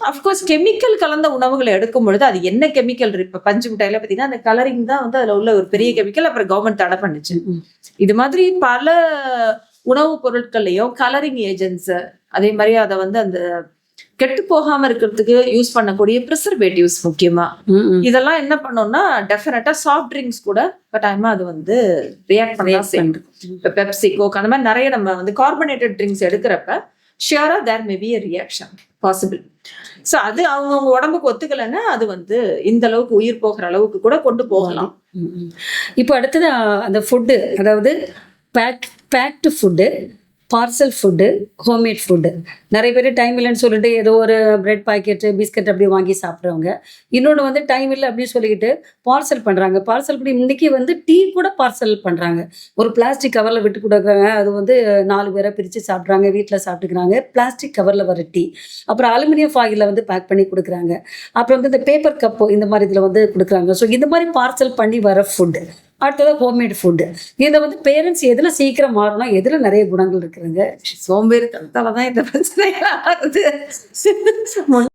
Of course chemical கலந்த உணவுகளை எடுக்கும் பொழுது அது என்ன கெமிக்கல் இப்ப பஞ்சு மிட்டாயில பாத்தீங்கன்னா அந்த கலரிங் தான் வந்து அதுல உள்ள ஒரு பெரிய கெமிக்கல் அப்புறம் கவர்மெண்ட் தடை பண்ணுச்சு. இது மாதிரி பல உணவுப் பொருட்கள்லயும் கலரிங் ஏஜென்ட்ஸ் அதே மாதிரி அதை வந்து அந்த கெட்டு போகாம இருக்கிறதுக்கு யூஸ் பண்ணக்கூடிய ப்ரிசர்வேட்டிவ்ஸ் முக்கியமா. இதெல்லாம் என்ன பண்ணோம்னா டெஃபினட்டா சாஃப்ட் ட்ரிங்க்ஸ் கூட கட்டாயமா அது வந்து ரியாக்ட் பண்ணா React செய்யும் பண்றது. இப்போ பெப்சி கோக் அந்த மாதிரி நிறைய நம்ம வந்து கார்பனேட்டட் ட்ரிங்க்ஸ் எடுக்கிறப்ப ஷியரா there may be a reaction possible so அது அவங்க உடம்புக்கு ஒத்துக்கலைன்னா அது வந்து இந்த அளவுக்கு உயிர் போகிற அளவுக்கு கூட கொண்டு போகலாம். ம், இப்போ அடுத்தது அந்த ஃபுட்டு அதாவது pack packed food parcel food homemade food நிறைய பேர் டைம் இல்லைன்னு சொல்லிட்டு ஏதோ ஒரு பிரெட் பாக்கெட்டு பிஸ்கட் அப்படி வாங்கி சாப்பிட்றவங்க. இன்னொன்று வந்து டைம் இல்லை அப்படின்னு சொல்லிக்கிட்டு பார்சல் பண்ணுறாங்க பார்சல் பண்ணி இன்றைக்கி வந்து டீ கூட பார்சல் பண்ணுறாங்க ஒரு பிளாஸ்டிக் கவரில் விட்டு கொடுக்குறாங்க. அது வந்து நாலு பேரை பிரித்து சாப்பிட்றாங்க. வீட்டில் சாப்பிட்டுக்கிறாங்க. பிளாஸ்டிக் கவரில் வர டீ அப்புறம் அலுமினியம் ஃபாயிலில் வந்து பேக் பண்ணி கொடுக்குறாங்க. அப்புறம் வந்து இந்த பேப்பர் கப்பு இந்த மாதிரி இதில் வந்து கொடுக்குறாங்க. ஸோ இந்த மாதிரி பார்சல் பண்ணி வர ஃபுட்டு அடுத்தது ஹோம்மேட் ஃபுட்டு இதை வந்து பேரண்ட்ஸ் எதில் சீக்கிரம் மாறணும் எதில் நிறைய குணங்கள் இருக்குதுங்க? சோம்பேறித்தனத்தால தான் இந்த பிரச்சனை ஆகுது.